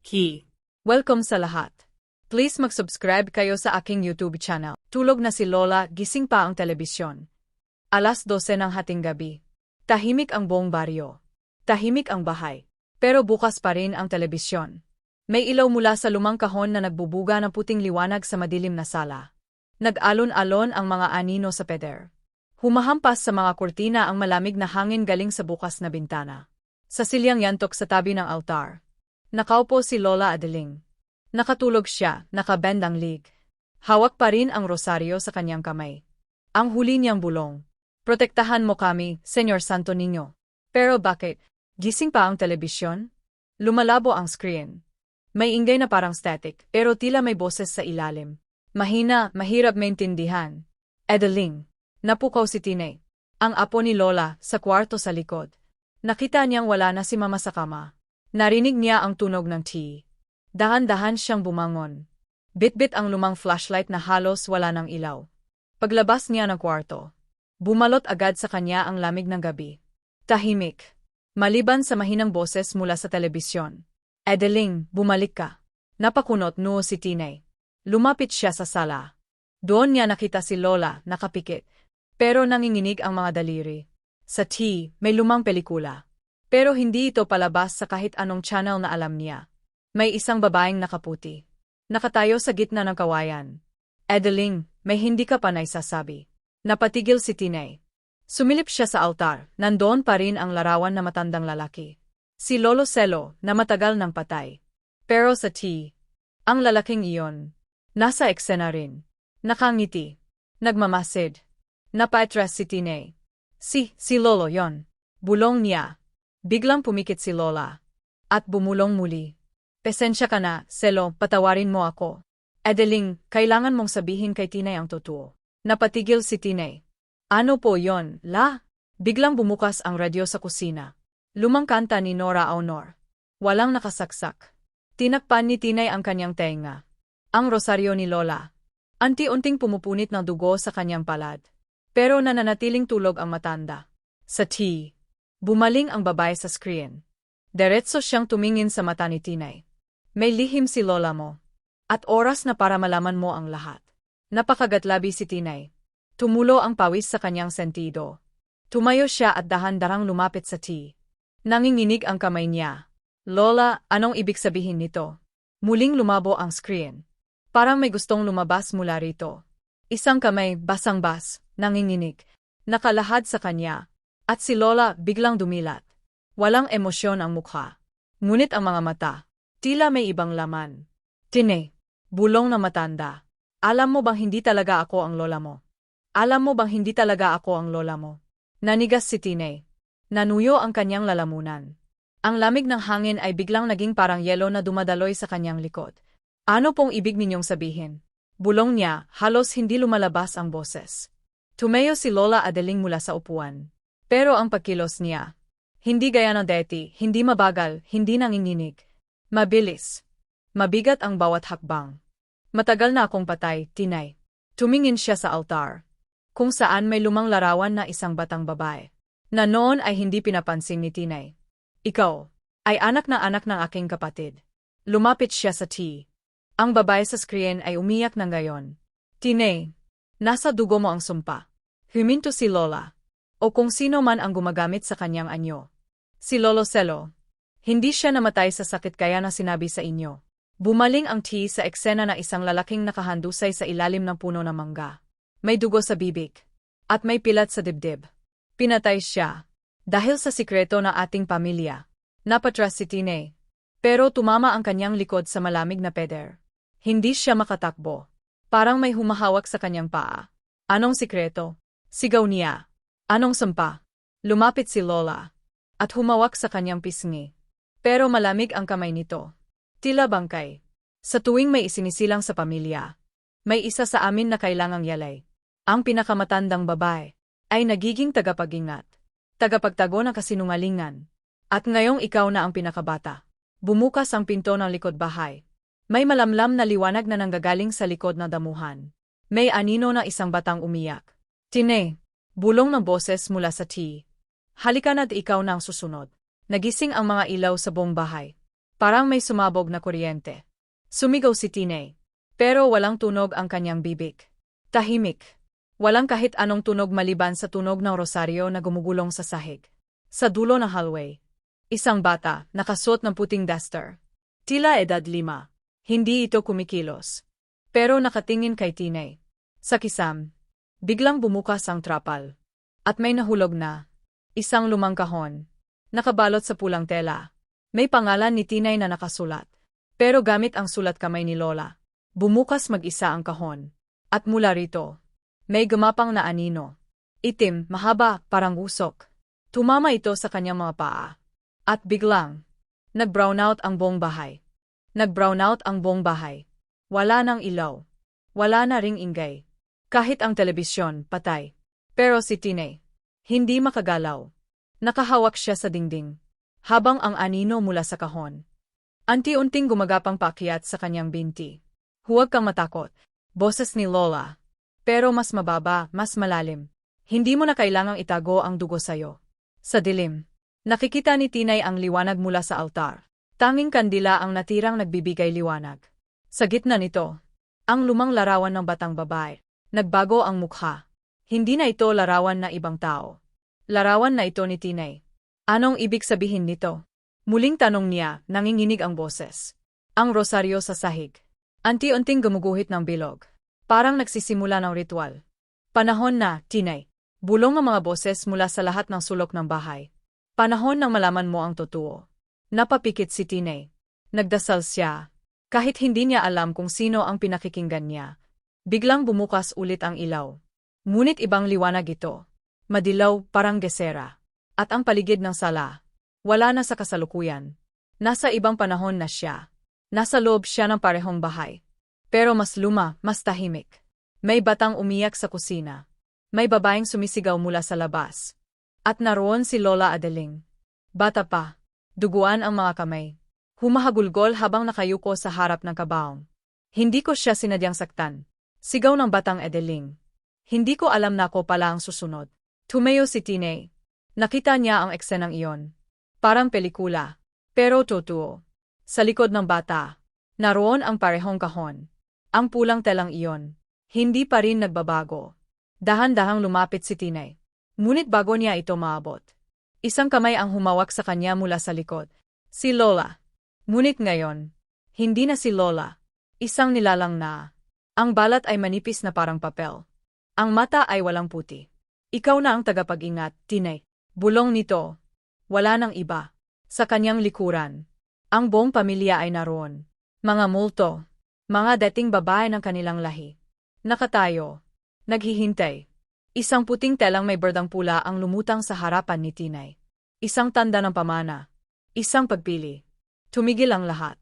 Key. Welcome sa lahat. Please mag-subscribe kayo sa aking YouTube channel. Tulog na si Lola, gising pa ang telebisyon. Alas 12 ng hating gabi. Tahimik ang buong baryo. Tahimik ang bahay. Pero bukas pa rin ang telebisyon. May ilaw mula sa lumang kahon na nagbubuga ng puting liwanag sa madilim na sala. Nag-alon-alon ang mga anino sa peder. Humahampas sa mga kurtina ang malamig na hangin galing sa bukas na bintana. Sa silyang yantok sa tabi ng altar. Nakaupo si Lola Adeling. Nakatulog siya, nakabend ang lig. Hawak pa rin ang rosaryo sa kanyang kamay. Ang huli niyang bulong. Protektahan mo kami, Senyor Santo Niño. Pero bakit? Gising pa ang telebisyon? Lumalabo ang screen. May ingay na parang static, pero tila may boses sa ilalim. Mahina, mahirap maintindihan. Edeling. Napukaw si Tine. Ang apo ni Lola, sa kwarto sa likod. Nakita niyang wala na si Mama sa kama. Narinig niya ang tunog ng tea. Dahan-dahan siyang bumangon. Bit-bit ang lumang flashlight na halos wala ng ilaw. Paglabas niya ng kwarto, bumalot agad sa kanya ang lamig ng gabi. Tahimik. Maliban sa mahinang boses mula sa telebisyon. Edeling, bumalik ka. Napakunot noo si Tinay. Lumapit siya sa sala. Doon niya nakita si Lola, nakapikit. Pero nanginginig ang mga daliri. Sa T, may lumang pelikula. Pero hindi ito palabas sa kahit anong channel na alam niya. May isang babaeng nakaputi. Nakatayo sa gitna ng kawayan. Edeling, may hindi ka pa naisasabi. Napatigil si Tinay. Sumilip siya sa altar, nandoon pa rin ang larawan na matandang lalaki. Si Lolo Celo, na matagal ng patay. Pero sa T, ang lalaking iyon, nasa eksena rin. Nakangiti. Nagmamasid. Napaatras si Tinay. Si, si Lolo yon. Bulong niya. Biglang pumikit si Lola. At bumulong muli. Pesensya ka na, Selo, patawarin mo ako. Adeling, kailangan mong sabihin kay Tinay ang totoo. Napatigil si Tinay. Ano po yon, la? Biglang bumukas ang radyo sa kusina. Lumang kanta ni Nora Aunor. Walang nakasaksak. Tinakpan ni Tinay ang kanyang tenga. Ang rosaryo ni Lola. Anti-unting pumupunit ng dugo sa kanyang palad. Pero nananatiling tulog ang matanda. Sa T. Bumaling ang babae sa screen. Diretso siyang tumingin sa mata ni Tinay. May lihim si lola mo. At oras na para malaman mo ang lahat. Napakagatlabi si Tinay. Tumulo ang pawis sa kanyang sentido. Tumayo siya at dahan-darang lumapit sa T. Nanginginig ang kamay niya. Lola, anong ibig sabihin nito? Muling lumabo ang screen. Parang may gustong lumabas mula rito. Isang kamay, basang-bas, nanginginig. Nakalahad sa kanya. At si Lola biglang dumilat. Walang emosyon ang mukha. Ngunit ang mga mata, Tila may ibang laman. Tine, bulong na matanda. Alam mo bang hindi talaga ako ang lola mo? Alam mo bang hindi talaga ako ang lola mo? Nanigas si Tine. Nanuyo ang kanyang lalamunan. Ang lamig ng hangin ay biglang naging parang yelo na dumadaloy sa kanyang likod. Ano pong ibig ninyong sabihin? Bulong niya, halos hindi lumalabas ang boses. Tumayo si Lola Adeling mula sa upuan. Pero ang pagkilos niya, hindi gaya ng deti, hindi mabagal, hindi nanginginig. Mabilis. Mabigat ang bawat hakbang. Matagal na akong patay, tinay. Tumingin siya sa altar. Kung saan may lumang larawan na isang batang babae. Na noon ay hindi pinapansin ni Tinay. Ikaw, ay anak na anak ng aking kapatid. Lumapit siya sa T. Ang babae sa screen ay umiyak ng gayon. Tinay, nasa dugo mo ang sumpa. Huminto si Lola. O kung sino man ang gumagamit sa kanyang anyo. Si Lolo Celo, hindi siya namatay sa sakit kaya na sinabi sa inyo. Bumaling ang T sa eksena na isang lalaking nakahandusay sa ilalim ng puno ng mangga. May dugo sa bibig. At may pilat sa dibdib. Pinatay siya. Dahil sa sikreto ng ating pamilya. Napatras si Tine. Pero tumama ang kanyang likod sa malamig na peder. Hindi siya makatakbo. Parang may humahawak sa kanyang paa. Anong sikreto? Sigaw niya. Anong sampa? Lumapit si Lola. At humawak sa kanyang pisngi. Pero malamig ang kamay nito. Tila bangkay. Sa tuwing may isinisilang sa pamilya, may isa sa amin na kailangang yalay. Ang pinakamatandang babae ay nagiging tagapag-ingat, tagapagtago ng kasinungalingan. At ngayong ikaw na ang pinakabata. Bumukas ang pinto ng likod bahay. May malamlam na liwanag na nanggagaling sa likod ng damuhan. May anino na isang batang umiyak. Tine, bulong ng boses mula sa T. Halika na't ikaw na ang susunod. Nagising ang mga ilaw sa buong bahay. Parang may sumabog na kuryente. Sumigaw si Tinay. Pero walang tunog ang kanyang bibig. Tahimik. Walang kahit anong tunog maliban sa tunog ng rosaryo na gumugulong sa sahig. Sa dulo ng hallway, isang bata, nakasuot ng puting duster. Tila edad lima. Hindi ito kumikilos. Pero nakatingin kay Tinay. Sa kisam, biglang bumukas ang trapal. At may nahulog na. Isang lumang kahon. Nakabalot sa pulang tela. May pangalan ni Tinay na nakasulat. Pero gamit ang sulat kamay ni Lola. Bumukas mag-isa ang kahon. At mula rito, may gumapang na anino. Itim, mahaba, parang usok. Tumama ito sa kanyang mga paa. At biglang, nag-brown out ang buong bahay. Nag-brown out ang buong bahay. Wala nang ilaw. Wala na ring ingay. Kahit ang telebisyon, patay. Pero si Tinay, hindi makagalaw. Nakahawak siya sa dingding. Habang ang anino mula sa kahon. Anti-unting gumagapang paakyat sa kanyang binti. Huwag kang matakot. Boses ni Lola. Pero mas mababa, mas malalim. Hindi mo na kailangang itago ang dugo sayo. Sa dilim, nakikita ni Tinay ang liwanag mula sa altar. Tanging kandila ang natirang nagbibigay liwanag. Sa gitna nito, ang lumang larawan ng batang babae. Nagbago ang mukha. Hindi na ito larawan na ibang tao. Larawan na ito ni Tinay. Anong ibig sabihin nito? Muling tanong niya, nanginginig ang boses. Ang rosaryo sa sahig. Anti-unting gumuguhit ng bilog. Parang nagsisimula ng ritual. Panahon na, Tinay. Bulong ang mga boses mula sa lahat ng sulok ng bahay. Panahon nang malaman mo ang totoo. Napapikit si Tinay. Nagdasal siya, kahit hindi niya alam kung sino ang pinakikinggan niya. Biglang bumukas ulit ang ilaw. Ngunit ibang liwanag ito. Madilaw, parang gesera. At ang paligid ng sala. Wala na sa kasalukuyan. Nasa ibang panahon na siya. Nasa loob siya ng parehong bahay. Pero mas luma, mas tahimik. May batang umiyak sa kusina. May babaeng sumisigaw mula sa labas. At naroon si Lola Adeling. Bata pa. Duguan ang mga kamay. Humahagulgol habang nakayuko sa harap ng kabaong. Hindi ko siya sinadyang saktan. Sigaw ng batang Edeling. Hindi ko alam na ako pala ang susunod. Tumayo si Tine. Nakita niya ang eksenang iyon. Parang pelikula. Pero totoo. Sa likod ng bata, naroon ang parehong kahon. Ang pulang telang iyon. Hindi pa rin nagbabago. Dahan-dahang lumapit si Tinay. Ngunit bago niya ito maabot. Isang kamay ang humawak sa kanya mula sa likod. Si Lola. Ngunit ngayon, hindi na si Lola. Isang nilalang na. Ang balat ay manipis na parang papel. Ang mata ay walang puti. Ikaw na ang tagapag-ingat, Tinay. Bulong nito. Wala nang iba. Sa kanyang likuran. Ang buong pamilya ay naroon. Mga multo. Mga dating babae ng kanilang lahi. Nakatayo. Naghihintay. Isang puting telang may berdang pula ang lumutang sa harapan ni Tinay. Isang tanda ng pamana. Isang pagpili. Tumigil ang lahat.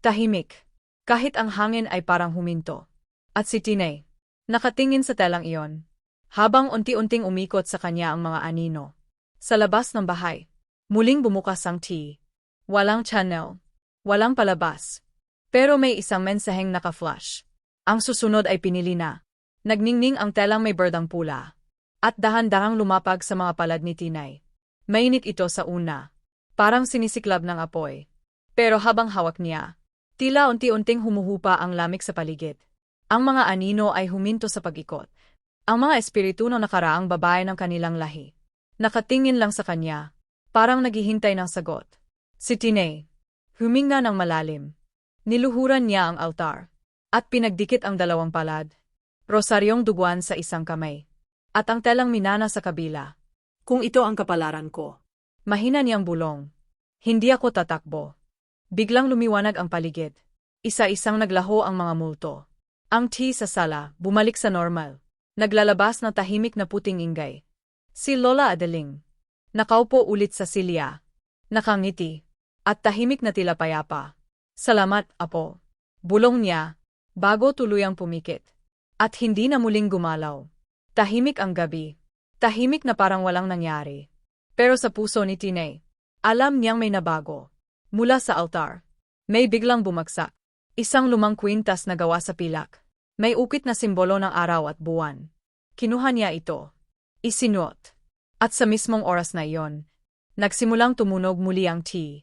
Tahimik. Kahit ang hangin ay parang huminto. At si Tinay, nakatingin sa telang iyon. Habang unti-unting umikot sa kanya ang mga anino. Sa labas ng bahay, muling bumukas ang tea. Walang channel. Walang palabas. Pero may isang mensaheng naka-flash. Ang susunod ay pinili na. Nagningning ang telang may berdang pula. At dahan-dahang lumapag sa mga palad ni Tinay. Mainit ito sa una. Parang sinisiklab ng apoy. Pero habang hawak niya, tila unti-unting humuhupa ang lamig sa paligid. Ang mga anino ay huminto sa pag-ikot. Ang mga espiritu ng nakaraang babae ng kanilang lahi. Nakatingin lang sa kanya, parang naghihintay ng sagot. Si Tinay, huminga ng malalim. Niluhuran niya ang altar. At pinagdikit ang dalawang palad. Rosaryong duguan sa isang kamay. At ang telang minana sa kabila. Kung ito ang kapalaran ko. Mahina niyang bulong. Hindi ako tatakbo. Biglang lumiwanag ang paligid. Isa-isang naglaho ang mga multo. Ang tea sa sala, bumalik sa normal. Naglalabas ng tahimik na puting ingay. Si Lola Adeling. Nakaupo ulit sa silya. Nakangiti. At tahimik na tila payapa. Salamat, apo. Bulong niya, bago tuluyang pumikit. At hindi na muling gumalaw. Tahimik ang gabi. Tahimik na parang walang nangyari. Pero sa puso ni Tinay, alam niyang may nabago. Mula sa altar, may biglang bumagsak. Isang lumang kwintas na gawa sa pilak. May ukit na simbolo ng araw at buwan. Kinuha niya ito. Isinuot. At sa mismong oras na iyon, nagsimulang tumunog muli ang tea.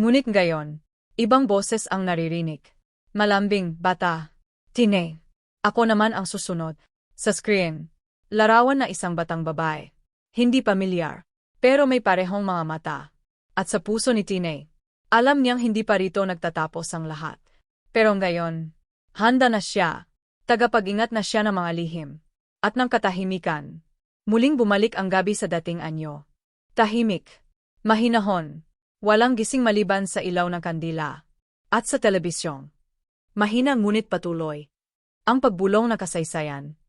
Ngunit gayon, Ibang boses ang naririnig. Malambing, bata. Tine. Ako naman ang susunod. Sa screen. Larawan na isang batang babae. Hindi pamilyar. Pero may parehong mga mata. At sa puso ni Tine, alam niyang hindi pa rito nagtatapos ang lahat. Pero ngayon, handa na siya. Tagapag-ingat na siya ng mga lihim. At ng katahimikan. Muling bumalik ang gabi sa dating anyo. Tahimik. Mahinahon. Walang gising maliban sa ilaw ng kandila. At sa telebisyong. Mahina ngunit patuloy. Ang pagbulong na kasaysayan.